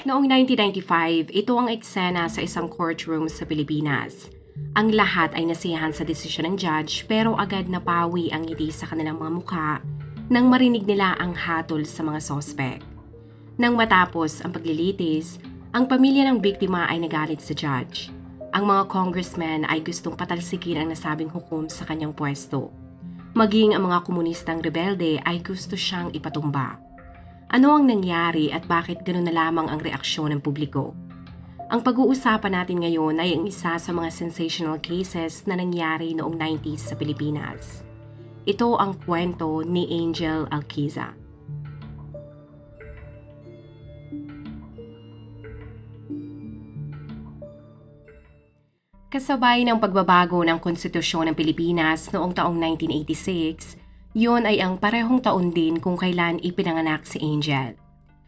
Noong 1995, ito ang eksena sa isang courtroom sa Pilipinas. Ang lahat ay nasiyahan sa desisyon ng judge pero agad napawi ang ngiti sa kanilang mga mukha nang marinig nila ang hatol sa mga sospek. Nang matapos ang paglilitis, ang pamilya ng biktima ay nagalit sa judge. Ang mga congressmen ay gustong patalsikin ang nasabing hukom sa kanyang pwesto. Maging ang mga komunistang rebelde ay gusto siyang ipatumba. Ano ang nangyari at bakit ganoon na lamang ang reaksyon ng publiko? Ang pag-uusapan natin ngayon ay ang isa sa mga sensational cases na nangyari noong 90s sa Pilipinas. Ito ang kwento ni Angel Alquiza. Kasabay ng pagbabago ng konstitusyon ng Pilipinas noong taong 1986, yun ay ang parehong taon din kung kailan ipinanganak si Angel.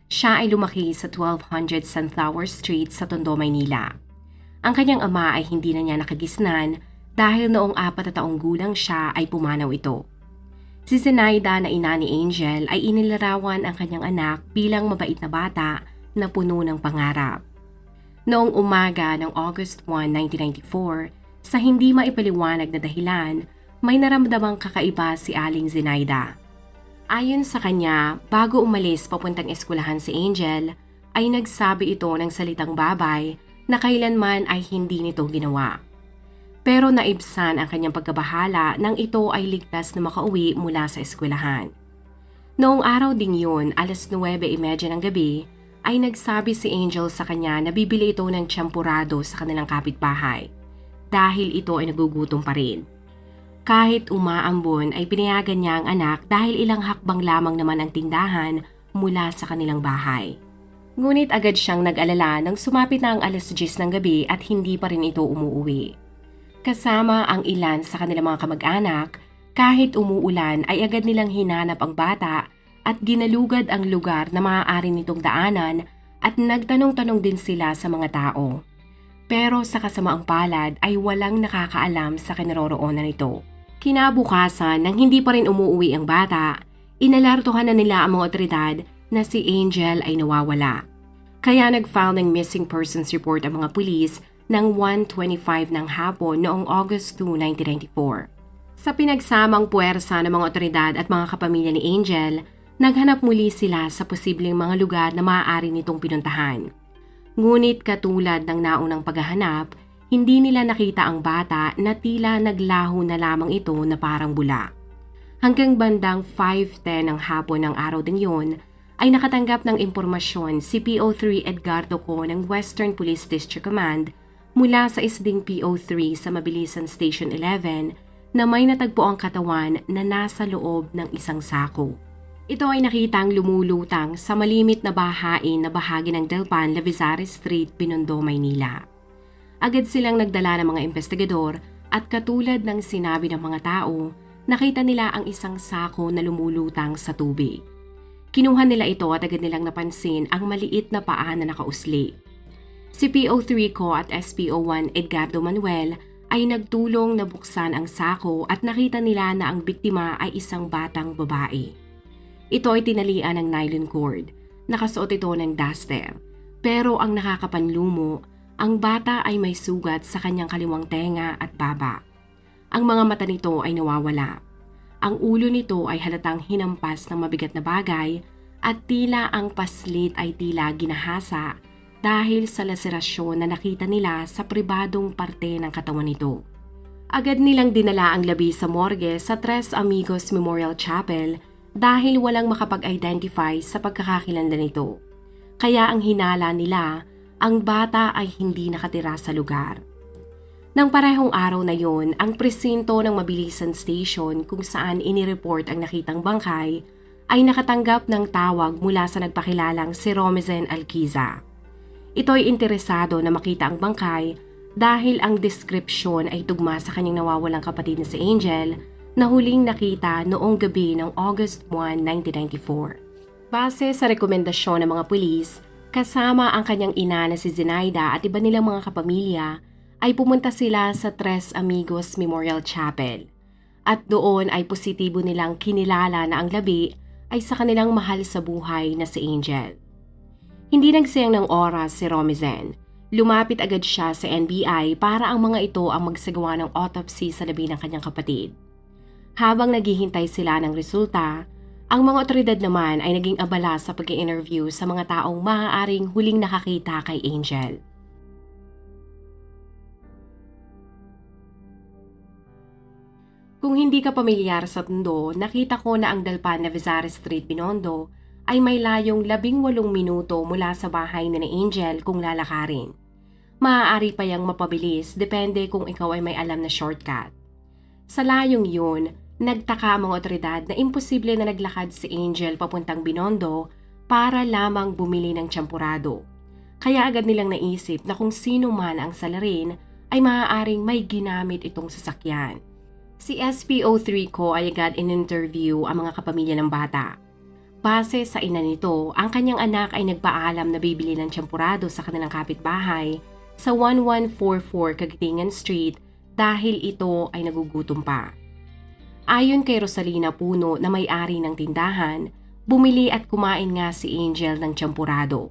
Siya ay lumaki sa 1200 Sunflower Street sa Tondo, Maynila. Ang kanyang ama ay hindi na niya nakagisnan dahil noong apat na taong gulang siya ay pumanaw ito. Si Zenaida na ina ni Angel ay inilarawan ang kanyang anak bilang mabait na bata na puno ng pangarap. Noong umaga ng August 1, 1994, sa hindi maipaliwanag na dahilan, may naramdamang kakaiba si Aling Zenaida. Ayon sa kanya, bago umalis papuntang eskwelahan si Angel, ay nagsabi ito ng salitang babay na kailanman ay hindi nito ginawa. Pero naibsan ang kanyang pagkabahala nang ito ay ligtas na makauwi mula sa eskwelahan. Noong araw ding yun, alas 9.30 ng gabi, ay nagsabi si Angel sa kanya na bibili ito ng champurado sa kanilang kapitbahay dahil ito ay nagugutom pa rin. Kahit umaambon ay pinayagan niya ang anak dahil ilang hakbang lamang naman ang tindahan mula sa kanilang bahay. Ngunit agad siyang nag-alala nang sumapit na ang alas 10 ng gabi at hindi pa rin ito umuuwi. Kasama ang ilan sa kanilang mga kamag-anak, kahit umuulan ay agad nilang hinanap ang bata at ginalugad ang lugar na maaari nitong daanan at nagtanong-tanong din sila sa mga tao. Pero sa kasamaang palad ay walang nakakaalam sa kinaroroonan nito. Kinabukasan nang hindi pa rin umuwi ang bata, inalartuhan na nila ang mga otoridad na si Angel ay nawawala. Kaya nag-file ng missing persons report ang mga pulis ng 1.25 ng hapon noong August 2, 1994. Sa pinagsamang puwersa ng mga otoridad at mga kapamilya ni Angel, naghanap muli sila sa posibleng mga lugar na maaari nitong pinuntahan. Ngunit katulad ng naunang paghahanap, hindi nila nakita ang bata na tila naglaho na lamang ito na parang bula. Hanggang bandang 5.10 ng hapon ng araw din yon, ay nakatanggap ng impormasyon si PO3 Edgardo Co ng Western Police District Command mula sa isding PO3 sa Mabilisan Station 11 na may natagpo ang katawan na nasa loob ng isang sako. Ito ay nakitang lumulutang sa malimit na bahain na bahagi ng Delpan, Lavizares Street, Binondo, Maynila. Agad silang nagdala ng mga investigador at katulad ng sinabi ng mga tao, nakita nila ang isang sako na lumulutang sa tubig. Kinuha nila ito at agad nilang napansin ang maliit na paa na nakausli. Si PO3 ko at SPO1 Edgardo Manuel ay nagtulong na buksan ang sako at nakita nila na ang biktima ay isang batang babae. Ito ay tinalian ng nylon cord. Nakasuot ito ng duster. Pero ang nakakapanlumo, ang bata ay may sugat sa kanyang kaliwang tenga at baba. Ang mga mata nito ay nawawala. Ang ulo nito ay halatang hinampas ng mabigat na bagay at tila ang paslit ay tila ginahasa dahil sa laserasyon na nakita nila sa pribadong parte ng katawan nito. Agad nilang dinala ang labi sa morgue sa Tres Amigos Memorial Chapel dahil walang makapag-identify sa pagkakakilanlan nito. Kaya ang hinala nila, ang bata ay hindi nakatira sa lugar. Nang parehong araw na yon, ang presinto ng Mabilisan Station kung saan inireport ang nakitang bangkay ay nakatanggap ng tawag mula sa nagpakilalang si Romezen Alquiza. Ito ay interesado na makita ang bangkay dahil ang description ay tugma sa kanyang nawawalang kapatid na si Angel na huling nakita noong gabi ng August 1, 1994. Base sa rekomendasyon ng mga pulis, kasama ang kanyang ina na si Zenaida at iba nilang mga kapamilya, ay pumunta sila sa Tres Amigos Memorial Chapel. At doon ay positibo nilang kinilala na ang labi ay sa kanilang mahal sa buhay na si Angel. Hindi nagsayang ng oras si Romizen. Lumapit agad siya sa NBI para ang mga ito ang magsagawa ng autopsy sa labi ng kanyang kapatid. Habang naghihintay sila ng resulta, ang mga otoridad naman ay naging abala sa pag interview sa mga taong maaaring huling nakakita kay Angel. Kung hindi ka pamilyar sa Tondo, nakita ko na ang Dalpan Navizares Street, Binondo ay may layong labing walong minuto mula sa bahay na ni Angel kung lalakarin. Maaari pa yang mapabilis depende kung ikaw ay may alam na shortcut. Sa layong yun, nagtaka ang mga otoridad na imposible na naglakad si Angel papuntang Binondo para lamang bumili ng champurado. Kaya agad nilang naisip na kung sino man ang salarin ay maaaring may ginamit itong sasakyan. Si SPO3 ko ay agad in-interview ang mga kapamilya ng bata. Base sa ina nito, ang kanyang anak ay nagpaalam na bibili ng champurado sa kanilang kapitbahay sa 1144 Kagitingan Street dahil ito ay nagugutom pa. Ayon kay Rosalina Puno na may-ari ng tindahan, bumili at kumain nga si Angel ng champurado.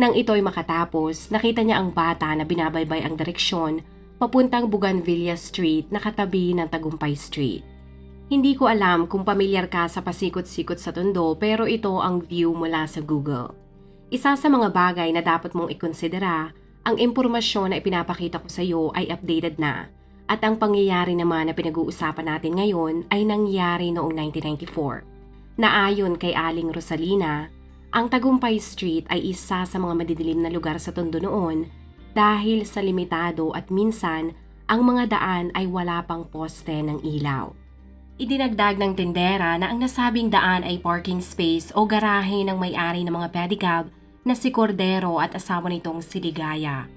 Nang ito ay makatapos, nakita niya ang bata na binabaybay ang direksyon papuntang Bougainvillea Street na katabi ng Tagumpay Street. Hindi ko alam kung pamilyar ka sa pasikot-sikot sa Tondo pero ito ang view mula sa Google. Isa sa mga bagay na dapat mong ikonsidera, ang impormasyon na ipinapakita ko sa iyo ay updated na at ang pangyayari naman na pinag-uusapan natin ngayon ay nangyari noong 1994. Naayon kay Aling Rosalina, ang Tagumpay Street ay isa sa mga madidilim na lugar sa Tondo noon dahil sa limitado at minsan ang mga daan ay wala pang poste ng ilaw. Idinagdag ng tendera na ang nasabing daan ay parking space o garahe ng may-ari ng mga pedicab na si Cordero at asawa nitong si Ligaya.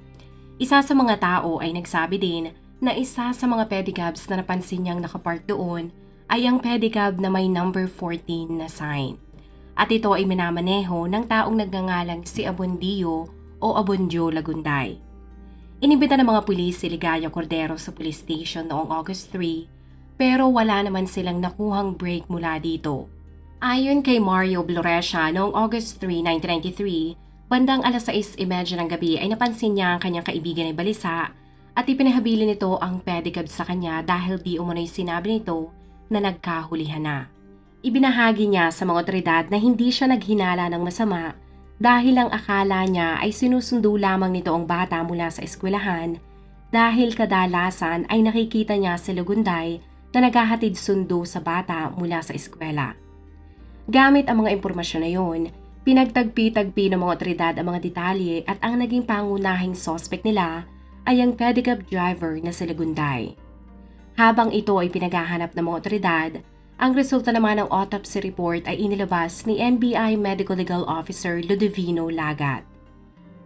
Isa sa mga tao ay nagsabi din na isa sa mga pedicabs na napansin niyang nakapark doon ay ang pedicab na may number 14 na sign. At ito ay minamaneho ng taong nagngangalang si Abondio o Abondio Lagunday. Inibita ng mga pulis si Ligaya Cordero sa police station noong August 3 pero wala naman silang nakuhang break mula dito. Ayon kay Mario Bloresha noong August 3, 1993, bandang alas 6.30 ng gabi ay napansin niya ang kanyang kaibigan ay balisa at ipinahabilin nito ang pedicab sa kanya dahil di umano'y sinabi nito na nagkahulihan na. Ibinahagi niya sa mga otoridad na hindi siya naghinala ng masama dahil ang akala niya ay sinusundo lamang nito ang bata mula sa eskwelahan dahil kadalasan ay nakikita niya si Lugunday na naghahatid sundo sa bata mula sa eskwela. Gamit ang mga impormasyon na yon, pinagtagpi-tagpi ng mga otoridad ang mga detalye at ang naging pangunahing suspect nila ay ang pedicab driver na si Lagunday. Habang ito ay pinaghahanap ng mga otoridad, ang resulta naman ng autopsy report ay inilabas ni NBI Medical Legal Officer Ludovino Lagat.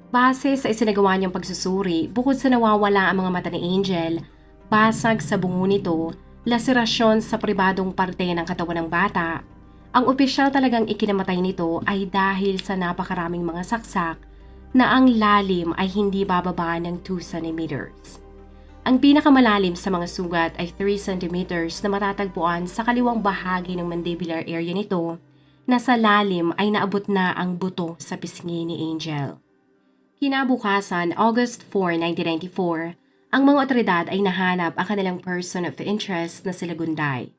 Base sa isinagawa niyang pagsusuri, bukod sa nawawala ang mga mata ni Angel, basag sa bungo nito laserasyon sa pribadong parte ng katawan ng bata. Ang opisyal talagang ikinamatay nito ay dahil sa napakaraming mga saksak na ang lalim ay hindi bababa ng 2 cm. Ang pinakamalalim sa mga sugat ay 3 cm na matatagpuan sa kaliwang bahagi ng mandibular area nito na sa lalim ay naabot na ang buto sa pisngi ni Angel. Kinabukasan, August 4, 1994, ang mga otoridad ay nahanap ang kanilang person of interest na sila Gunday.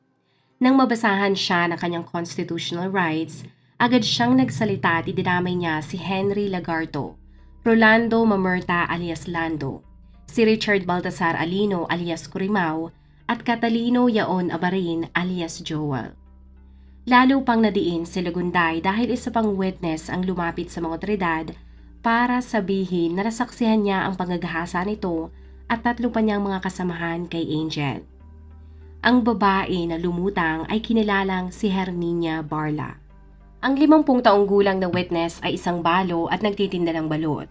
Nang mabasahan siya ng kanyang constitutional rights, agad siyang nagsalita at idinamay niya si Henry Lagarto, Rolando Mamerta alias Lando, si Richard Baltasar Alino alias Kurimao, at Catalino Yaon Abarin alias Joel. Lalo pang nadiin si Lagunday dahil isa pang witness ang lumapit sa mga otoridad para sabihin na nasaksihan niya ang panggagahasa nito at tatlo pa niyang mga kasamahan kay Angel. Ang babae na lumutang ay kinilalang si Herminia Barla. Ang limampung taong gulang na witness ay isang balo at nagtitinda ng balot.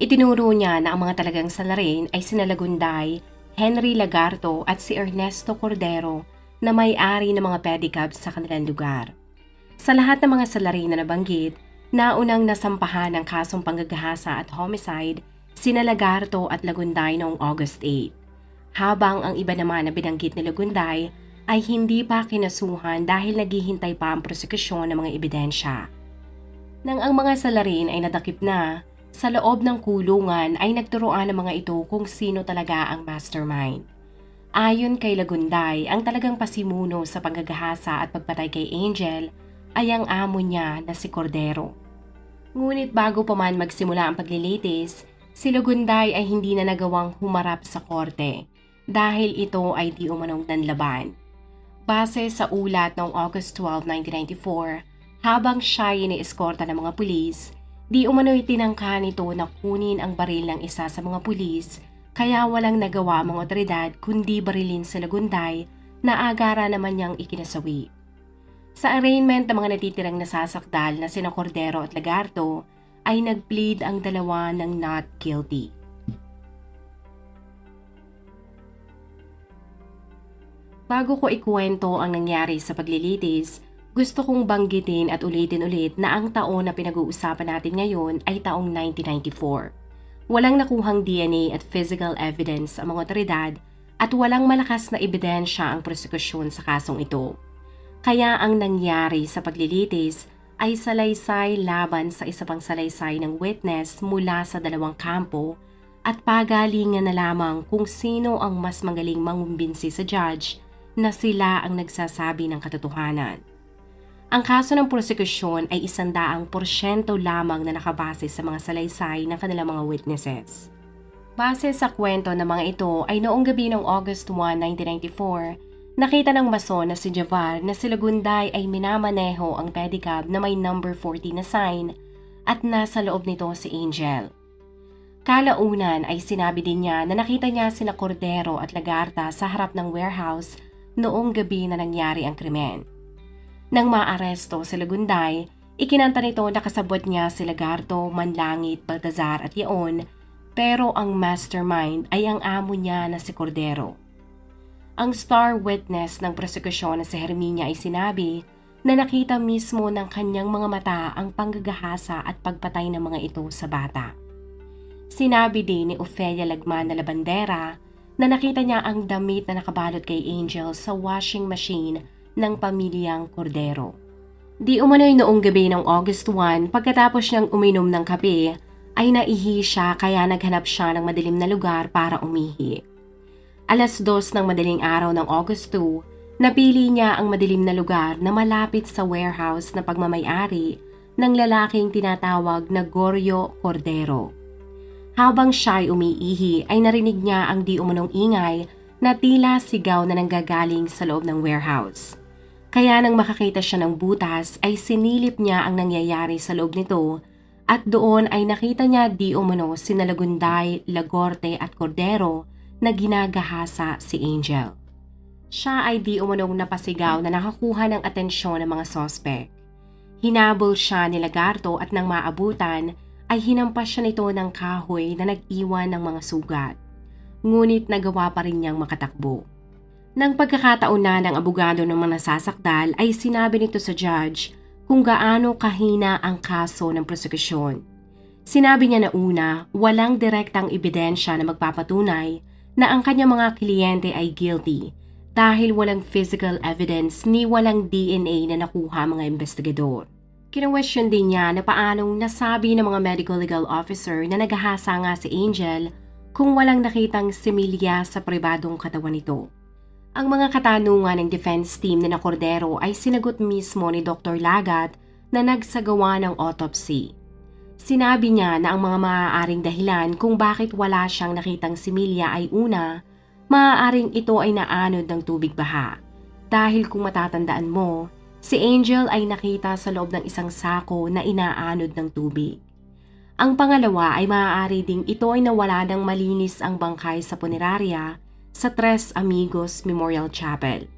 Itinuro niya na ang mga talagang salarin ay sina Lagunday, Henry Lagarto at si Ernesto Cordero na may-ari ng mga pedicabs sa kanilang lugar. Sa lahat ng mga salarin na nabanggit, naunang nasampahan ng kasong panggagahasa at homicide sina Lagarto at Lagunday noong August 8. Habang ang iba naman na binanggit ni Lagunday ay hindi pa kinasuhan dahil naghihintay pa ang prosekusyon ng mga ebidensya. Nang ang mga salarin ay nadakip na, sa loob ng kulungan ay nagturoan ng mga ito kung sino talaga ang mastermind. Ayon kay Lagunday, ang talagang pasimuno sa panggagahasa at pagpatay kay Angel ay ang amo niya na si Cordero. Ngunit bago pa man magsimula ang paglilitis, si Lagunday ay hindi na nagawang humarap sa korte dahil ito ay di umanong nanlaban. Base sa ulat noong August 12, 1994, habang siya inieskorta ng mga pulis, di umano'y tinangka nito na kunin ang baril ng isa sa mga pulis kaya walang nagawa ang mga otoridad kundi barilin sa Lagunday na agara naman niyang ikinasawi. Sa arraignment ng mga natitirang nasasakdal na sina Cordero at Lagarto ay nagplead ang dalawa ng not guilty. Bago ko ikwento ang nangyari sa paglilitis, gusto kong banggitin at ulitin ulit na ang taon na pinag-uusapan natin ngayon ay taong 1994. Walang nakuhang DNA at physical evidence ang mga otoridad at walang malakas na ebidensya ang prosekusyon sa kasong ito. Kaya ang nangyari sa paglilitis ay salaysay laban sa isa pang salaysay ng witness mula sa dalawang kampo at pagalingan na lamang kung sino ang mas magaling mangumbinsi sa judge na sila ang nagsasabi ng katotohanan. Ang kaso ng prosekusyon ay isandaang porsyento lamang na nakabase sa mga salaysay ng kanilang mga witnesses. Base sa kwento ng mga ito ay noong gabi ng August 1, 1994, nakita ng mason na si Javar na si Lagunday ay minamaneho ang pedicab na may number 40 na sign at nasa loob nito si Angel. Kalaunan ay sinabi din niya na nakita niya sina Cordero at Lagarta sa harap ng warehouse noong gabi na nangyari ang krimen. Nang maaresto si Lagunday, ikinanta nito na kasabot niya si Lagarto, Manlangit, Baltazar at Yaon, pero ang mastermind ay ang amo niya na si Cordero. Ang star witness ng prosekusyon na si Herminia ay sinabi na nakita mismo ng kanyang mga mata ang panggagahasa at pagpatay ng mga ito sa bata. Sinabi din ni Ofelia Lagman na Labandera na nakita niya ang damit na nakabalot kay Angel sa washing machine ng pamilyang Cordero. Di umano'y noong gabi ng August 1 pagkatapos niyang uminom ng kape ay naihi siya kaya naghanap siya ng madilim na lugar para umihi. Alas dos ng madaling araw ng August 2, napili niya ang madilim na lugar na malapit sa warehouse na pagmamayari ng lalaking tinatawag na Goryo Cordero. Habang siya ay umiihi ay narinig niya ang di umanong ingay na tila sigaw na nanggagaling sa loob ng warehouse. Kaya nang makakita siya ng butas ay sinilip niya ang nangyayari sa loob nito at doon ay nakita niya di umano si Nalagunday, Lagorte at Cordero na ginagahasa si Angel. Siya ay di umanong napasigaw na nakakuha ng atensyon ng mga sospek. Hinabol siya ni Lagarto at nang maabutan ay hinampas siya nito ng kahoy na nag-iwan ng mga sugat. Ngunit nagawa pa rin niyang makatakbo. Nang pagkakataon na ng abogado ng mga nasasakdal ay sinabi nito sa judge kung gaano kahina ang kaso ng prosekusyon. Sinabi niya na una, walang direktang ebidensya na magpapatunay na ang kanyang mga kliyente ay guilty dahil walang physical evidence ni walang DNA na nakuha mga investigador. Kinwestiyon din niya na paanong nasabi ng mga medical legal officer na naghahasa nga si Angel kung walang nakitang similya sa pribadong katawan nito. Ang mga katanungan ng defense team na na Cordero ay sinagot mismo ni Dr. Lagat na nagsagawa ng autopsy. Sinabi niya na ang mga maaaring dahilan kung bakit wala siyang nakitang similya ay una, maaaring ito ay naanod ng tubig baha. Dahil kung matatandaan mo, si Angel ay nakita sa loob ng isang sako na inaanod ng tubig. Ang pangalawa ay maaari ding ito ay nawala ng malinis ang bangkay sa punerarya sa Tres Amigos Memorial Chapel.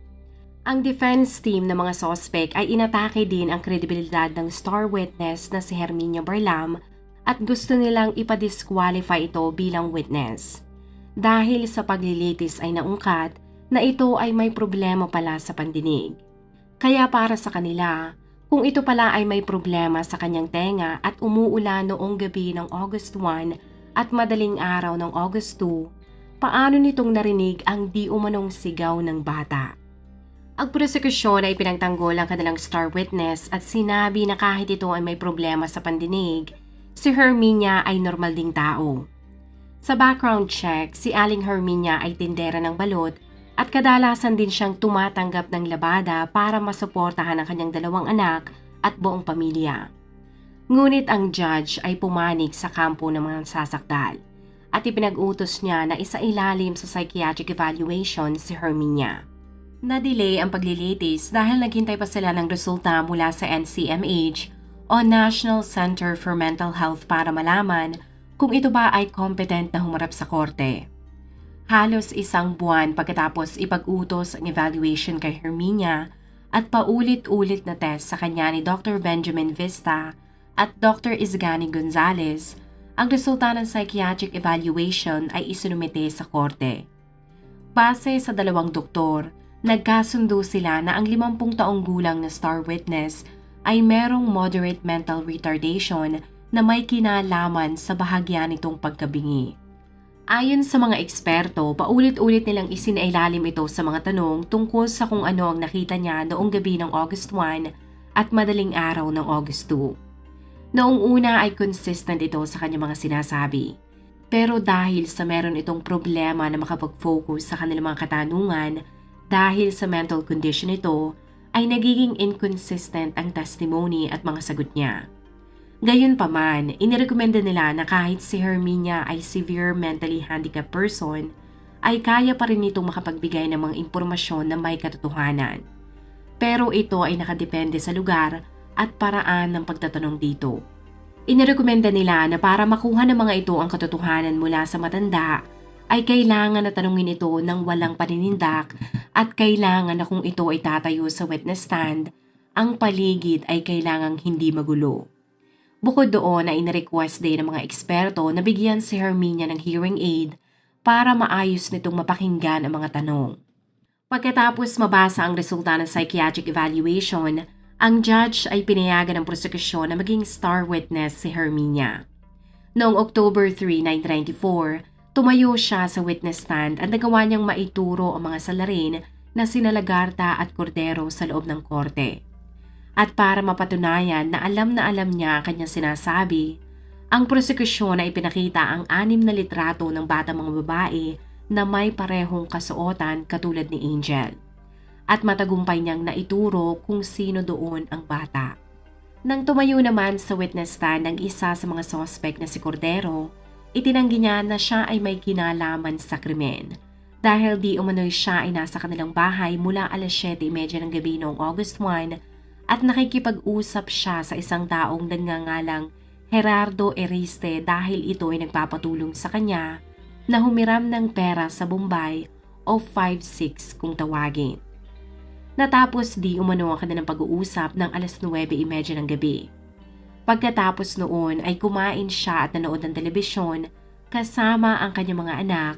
Ang defense team ng mga sospek ay inatake din ang kredibilidad ng star witness na si Herminia Barlam at gusto nilang ipadisqualify ito bilang witness. Dahil sa paglilitis ay naungkat na ito ay may problema pala sa pandinig. Kaya para sa kanila, kung ito pala ay may problema sa kanyang tenga at umuulan noong gabi ng August 1 at madaling araw ng August 2, paano nitong narinig ang di umanong sigaw ng bata? Ang prosekusyon ay pinagtanggol ang kanilang star witness at sinabi na kahit ito ay may problema sa pandinig, si Herminia ay normal ding tao. Sa background check, si Aling Herminia ay tindera ng balot at kadalasan din siyang tumatanggap ng labada para masuportahan ang kanyang dalawang anak at buong pamilya. Ngunit ang judge ay pumanig sa kampo ng mga sasakdal at ipinag-utos niya na isa ilalim sa psychiatric evaluation si Herminia. Na-delay ang paglilitis dahil naghintay pa sila ng resulta mula sa NCMH o National Center for Mental Health para malaman kung ito ba ay competent na humarap sa korte. Halos isang buwan pagkatapos ipag-utos ang evaluation kay Herminia at paulit-ulit na test sa kanya ni Dr. Benjamin Vista at Dr. Isgani Gonzalez, ang resulta ng psychiatric evaluation ay isinumite sa korte. Base sa dalawang doktor, nagkasundo sila na ang 50 taong gulang na star witness ay merong moderate mental retardation na may kinalaman sa bahagya nitong pagkabingi. Ayon sa mga eksperto, paulit-ulit nilang isinailalim ito sa mga tanong tungkol sa kung ano ang nakita niya noong gabi ng August 1 at madaling araw ng August 2. Noong una ay consistent ito sa kanyang mga sinasabi. Pero dahil sa meron itong problema na makapag-focus sa kanilang mga katanungan, dahil sa mental condition nito, ay nagiging inconsistent ang testimony at mga sagot niya. Gayunpaman, inirekomenda nila na kahit si Herminia ay severe mentally handicapped person, ay kaya pa rin itong makapagbigay ng mga impormasyon na may katotohanan. Pero ito ay nakadepende sa lugar at paraan ng pagtatanong dito. Inirekomenda nila na para makuha ng mga ito ang katotohanan mula sa matanda, ay kailangan na tanungin ito ng walang paninindak at kailangan na kung ito ay tatayo sa witness stand, ang paligid ay kailangang hindi magulo. Bukod doon ay inirequest din ng mga eksperto na bigyan si Herminia ng hearing aid para maayos nitong mapakinggan ang mga tanong. Pagkatapos mabasa ang resulta ng psychiatric evaluation, ang judge ay pinayagan ng prosekusyon na maging star witness si Herminia. Noong October 3, 1994, Tumayo siya sa witness stand at nagawa niyang maituro ang mga salarin na sina Lagarta at Cordero sa loob ng korte. At para mapatunayan na alam na alam niya ang kanyang sinasabi, ang prosekusyon ay pinakita ang anim na litrato ng batang mga babae na may parehong kasuotan katulad ni Angel. At matagumpay niyang naituro kung sino doon ang bata. Nang tumayo naman sa witness stand ang isa sa mga sospek na si Cordero, Itinanggi niya na siya ay may kinalaman sa krimen dahil di umano'y siya ay nasa kanilang bahay mula alas 7.30 ng gabi noong August 1 at nakikipag-usap siya sa isang taong nagngangalang Gerardo Eriste dahil ito ay nagpapatulong sa kanya na humiram ng pera sa Bombay o 5-6 kung tawagin. Natapos di umano ang kanilang pag-uusap ng alas 9.30 ng gabi. Pagkatapos noon ay kumain siya at nanood ng telebisyon kasama ang kanyang mga anak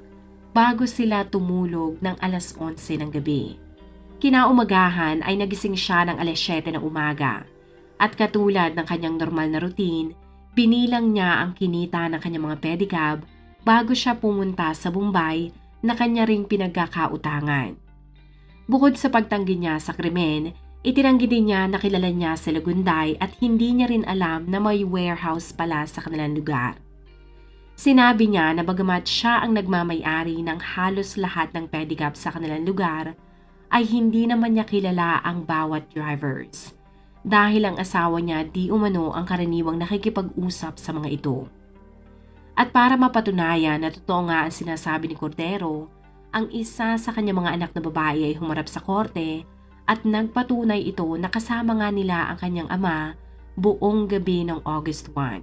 bago sila tumulog ng alas 11 ng gabi. Kinaumagahan ay nagising siya ng alas 7 ng umaga at katulad ng kanyang normal na routine, binilang niya ang kinita ng kanyang mga pedicab bago siya pumunta sa Bombay na kanya ring pinagkakautangan. Bukod sa pagtanggi niya sa krimen, Itinanggi din niya na kilala niya si Lagunday at hindi niya rin alam na may warehouse pala sa kanilang lugar. Sinabi niya na bagamat siya ang nagmamayari ng halos lahat ng pedicab sa kanilang lugar, ay hindi naman niya kilala ang bawat drivers. Dahil ang asawa niya di umano ang karaniwang nakikipag-usap sa mga ito. At para mapatunayan na totoo nga ang sinasabi ni Cordero, ang isa sa kanyang mga anak na babae ay humarap sa korte at nagpatunay ito na kasama nga nila ang kanyang ama buong gabi ng August 1.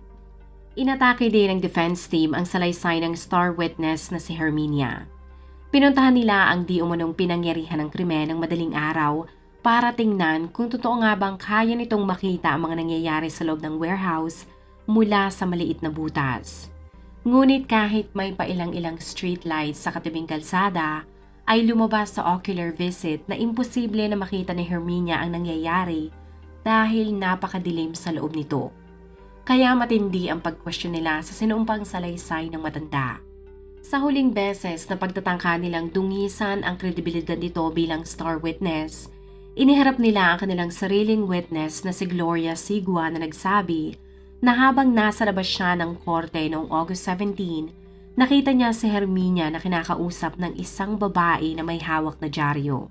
Inatake din ng defense team ang salaysay ng star witness na si Herminia. Pinuntahan nila ang di umanong pinangyarihan ng krimen ng madaling araw para tingnan kung totoo nga bang kaya nitong makita ang mga nangyayari sa loob ng warehouse mula sa maliit na butas. Ngunit kahit may pailang-ilang street lights sa katibing kalsada, ay lumabas sa ocular visit na imposible na makita ni Herminia ang nangyayari dahil napakadilim sa loob nito. Kaya matindi ang pagkwestiyon nila sa sinuumpang salaysay ng matanda. Sa huling beses na pagtatangka nilang dungisan ang kredibilidad nito bilang star witness, iniharap nila ang kanilang sariling witness na si Gloria Sigua na nagsabi na habang nasa labas siya ng korte noong August 17, nakita niya si Herminia na kinakausap ng isang babae na may hawak na dyaryo.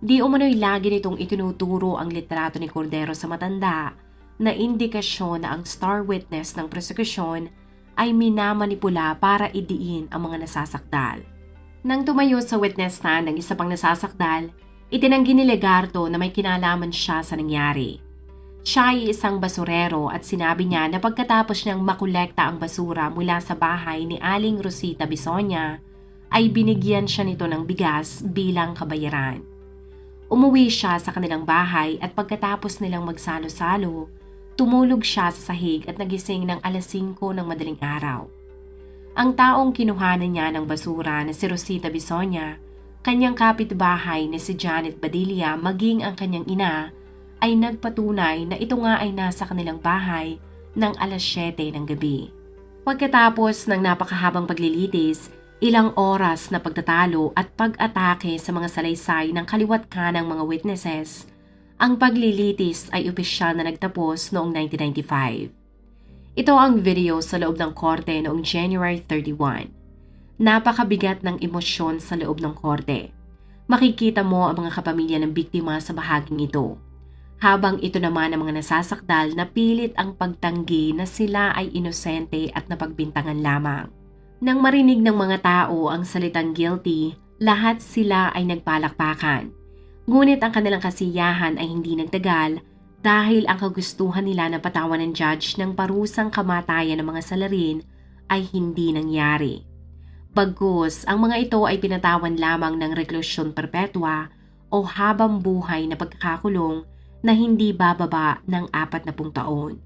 Di umano'y lagi nitong itinuturo ang litrato ni Cordero sa matanda na indikasyon na ang star witness ng prosekusyon ay minamanipula para idiin ang mga nasasakdal. Nang tumayo sa witness stand ng isa pang nasasakdal, itinanggi ni Legarto na may kinalaman siya sa nangyari. Siya ay isang basurero at sinabi niya na pagkatapos niyang makolekta ang basura mula sa bahay ni Aling Rosita Bisonya, ay binigyan siya nito ng bigas bilang kabayaran. Umuwi siya sa kanilang bahay at pagkatapos nilang magsalo-salo, tumulog siya sa sahig at nagising ng alas 5 ng madaling araw. Ang taong kinuhanan niya ng basura na si Rosita Bisonya, kanyang kapitbahay na si Janet Badilla maging ang kanyang ina ay nagpatunay na ito nga ay nasa kanilang bahay ng alas 7 ng gabi. Pagkatapos ng napakahabang paglilitis, ilang oras na pagtatalo at pag-atake sa mga salaysay ng kaliwat kanang mga witnesses, ang paglilitis ay opisyal na nagtapos noong 1995. Ito ang video sa loob ng korte noong January 31. Napakabigat ng emosyon sa loob ng korte. Makikita mo ang mga kapamilya ng biktima sa bahaging ito. Habang ito naman ang mga nasasakdal na pilit ang pagtanggi na sila ay inosente at napagbintangan lamang. Nang marinig ng mga tao ang salitang guilty, lahat sila ay nagpalakpakan. Ngunit ang kanilang kasiyahan ay hindi nagtagal dahil ang kagustuhan nila na patawan ng judge ng parusang kamatayan ng mga salarin ay hindi nangyari. Bagkus, ang mga ito ay pinatawan lamang ng reklusyon perpetua o habang buhay na pagkakakulong na hindi bababa ng apat na pung taon.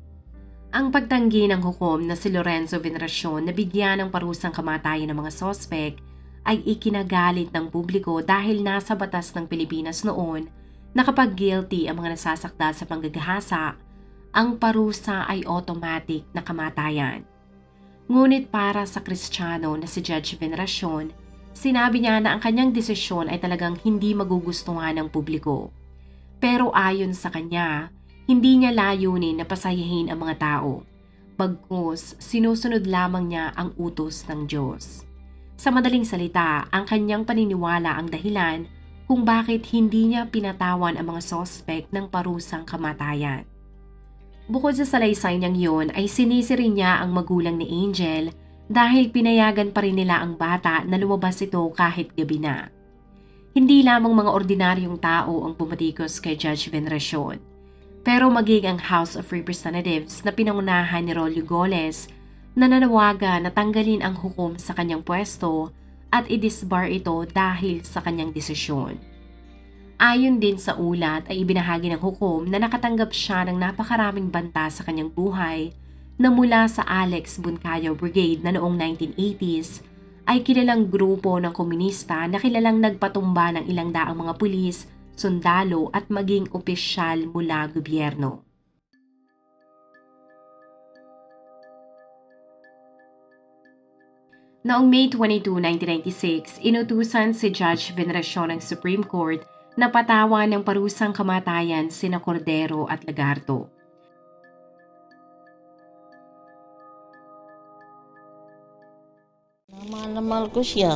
Ang pagtanggi ng hukom na si Lorenzo Veneracion na bigyan ng parusang kamatayan ng mga sospek ay ikinagalit ng publiko dahil nasa batas ng Pilipinas noon na kapag guilty ang mga nasasakdal sa panggagahasa, ang parusa ay automatic na kamatayan. Ngunit para sa Kristiyano na si Judge Veneracion, sinabi niya na ang kanyang desisyon ay talagang hindi magugustuhan ng publiko. Pero ayon sa kanya, hindi niya layunin na pasayahin ang mga tao. Bagkus, sinusunod lamang niya ang utos ng Diyos. Sa madaling salita, ang kanyang paniniwala ang dahilan kung bakit hindi niya pinatawan ang mga sospek ng parusang kamatayan. Bukod sa salaysay niyang yun ay sinisi rin niya ang magulang ni Angel dahil pinayagan pa rin nila ang bata na lumabas ito kahit gabi na. Hindi lamang mga ordinaryong tao ang pumatikos kay Judge Veneracion, pero maging ang House of Representatives na pinangunahan ni Rolly Goles na nanawaga na tanggalin ang hukom sa kanyang pwesto at i-disbar ito dahil sa kanyang desisyon. Ayon din sa ulat ay ibinahagi ng hukom na nakatanggap siya ng napakaraming banta sa kanyang buhay na mula sa Alex Buncayo Brigade na noong 1980s ay kilalang grupo ng komunista na kilalang nagpatumba ng ilang daang mga pulis, sundalo at maging opisyal mula gobyerno. Noong May 22, 1996, inutusan si Judge Veneracion ng Supreme Court na patawan ng parusang kamatayan sina Cordero at Lagarto. Mahal na mahal ko siya.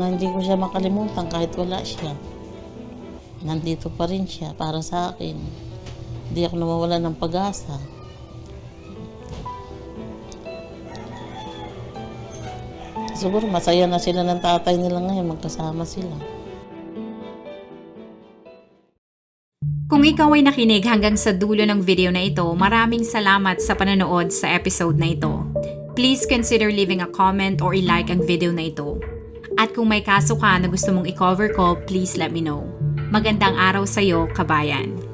Na hindi ko siya makalimutan kahit wala siya. Nandito pa rin siya para sa akin. Hindi ako nawawala ng pag-asa. Siguro masaya na sila ng tatay nila ngayon, magkasama sila. Kung ikaw ay nakinig hanggang sa dulo ng video na ito, maraming salamat sa panonood sa episode na ito. please consider leaving a comment or i-like ang video na ito. At kung may kaso ka na gusto mong i-cover ko, please let me know. Magandang araw sa'yo, kabayan.